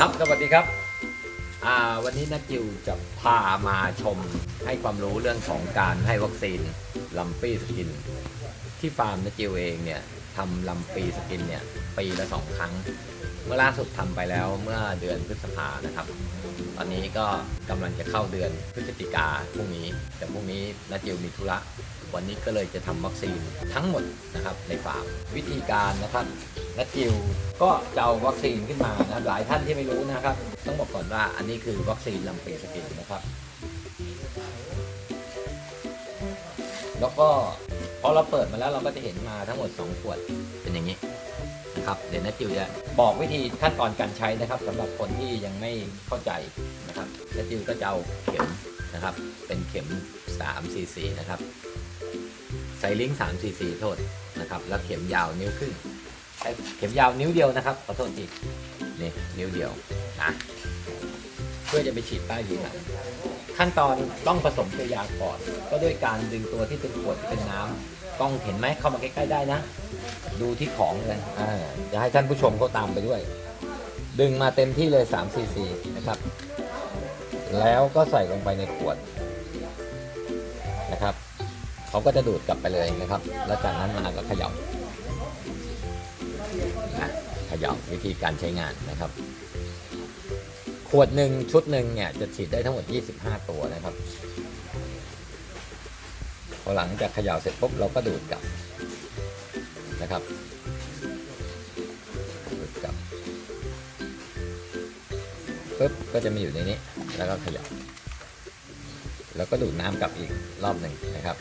ครับสวัสดีครับวันนี้นักจิวจะพามาชมให้ความรู้เรื่องของการให้วัคซีนลัมปี้สกิน ที่ฟาร์มนักจิวเองเนี่ยทำลัมปี้สกินเนี่ยปีละสองครั้ง เมื่อล่าสุดทำไปแล้วเมื่อเดือนพฤษภานะครับ ตอนนี้ก็กำลังจะเข้าเดือนพฤศจิกาพรุ่งนี้ แต่พรุ่งนี้นักจิวมีธุระวันนี้ก็เลยจะทำวัคซีนทั้งหมดนะครับในฟาร์มวิธีการนะครับ นัทจิวก็จะเอาวัคซีนขึ้นมานะหลายท่านที่ไม่รู้นะครับ ต้องบอกก่อนว่าอันนี้คือวัคซีนลำเปสกินนะครับ แล้วก็พอเราเปิดมาแล้วเราก็จะเห็นมาทั้งหมด 2 ขวดเป็นอย่างนี้นะครับเดี๋ยวนัทจิวจะบอกวิธีขั้นตอนการใช้นะครับสำหรับคนที่ยังไม่เข้าใจนะครับนัทจิวก็จะเอาเข็มนะครับ เป็นเข็ม3 cc นะครับใส่ลิงก์3 cc โทษนะครับ แล้วเข็มยาวนิ้วครึ่ง ช้เข็มยาวนิ้วเดียวนะครับขอโทษทีนี่นิ้วเดียวนะเพื่อจะไปฉีดใต้ผิวหนังขั้นตอนต้องผสมเกลือยาก่อนก็ด้วยการดึงตัวที่เป็นขวดที่เป็นน้ำกล้องเห็นไหมเข้ามาใกล้ๆได้นะ ดูที่ของเลยอ่าจะให้ท่านผู้ชมเขาตามไปด้วย ดึงมาเต็มที่เลย3 cc นะครับ แล้วก็ใส่ลงไปในขวดนะครับเขาก็จะดูดกลับไปเลยนะครับ แล้วจากนั้นมาก็เขย่า ย่าวิธีการใช้งานนะครับ ขวดหนึ่งชุดหนึ่งเนี่ยจะฉีดได้ทั้งหมด 25 ตัวนะครับพอหลังจากเขย่าเสร็จปุ๊บเราก็ดูดกลับนะครับดูดกลับปุ๊บก็จะมีอยู่ในนี้ แล้วก็เขย่าแล้วก็ดูดน้ำกลับอีกรอบหนึ่งนะครับ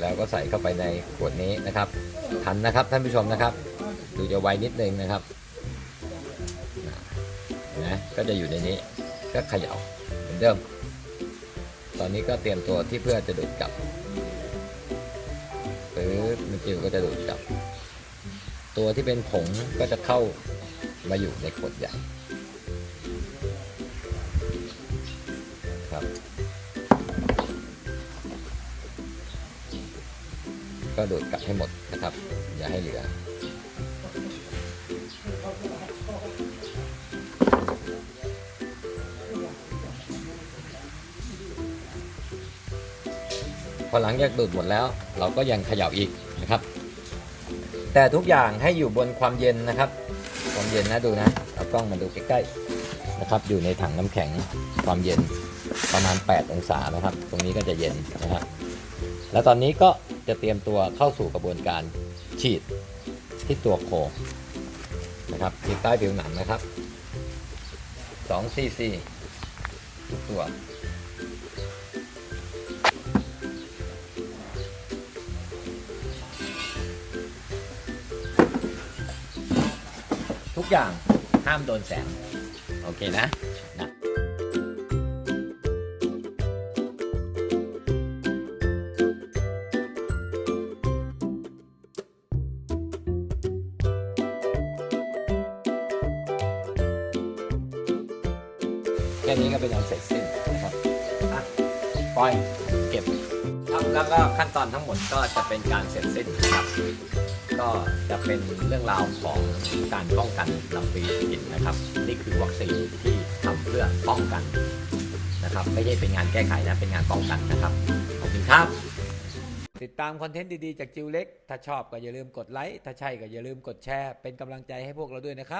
แล้วก็ใส่เข้าไปในขวดนี้นะครับทันนะครับท่านผู้ชมนะครับ ดูจะไวนิดนึงนะครับนะก็จะอยู่ในนี้ก็เขย่าเหมือนเดิม ตอนนี้ก็เตรียมตัวที่เพื่อจะดูดกลับปึ๊บมิจิวก็จะดูดกลับ ตัวที่เป็นผงก็จะเข้ามาอยู่ในขวดใหญ่ครับ ก็ดูดกลับให้หมดนะครับ อย่าให้เหลือ พอหลังจากดูดหมดแล้ว เราก็ยังเขย่าอีกนะครับ แต่ทุกอย่างให้อยู่บนความเย็นนะครับ ความเย็นนะดูนะเอากล้องมาดูใกล้ๆนะครับ อยู่ในถังน้ำแข็งความเย็นประมาณ 8 องศานะครับ ตรงนี้ก็จะเย็นนะครับ แล้วตอนนี้ก็ จะเตรียมตัวเข้าสู่กระบวนการฉีดที่ตัวโคนะครับฉีดใต้ผิวหนังนะครับ2ซีซีทุกตัวทุกอย่างห้ามโดนแสง โอเคนะ แค่นี้ก็เป็นอันเสร็จสิ้นนะครับอะปล่อยเก็บครับแล้วก็ขั้นตอนทั้งหมดก็จะเป็นการเสร็จสิ้นนะครับก็จะเป็นเรื่องราวของการป้องกันลำปีกินนะครับ นี่คือวัคซีนที่ทำเพื่อป้องกันนะครับ ไม่ใช่เป็นงานแก้ไขนะเป็นงานป้องกันนะครับขอบคุณครับ ติดตามคอนเทนต์ดีๆจากจิวเล็ก ถ้าชอบก็อย่าลืมกดไลค์ถ้าใช่ก็อย่าลืมกดแชร์เป็นกำลังใจให้พวกเราด้วยนะครับ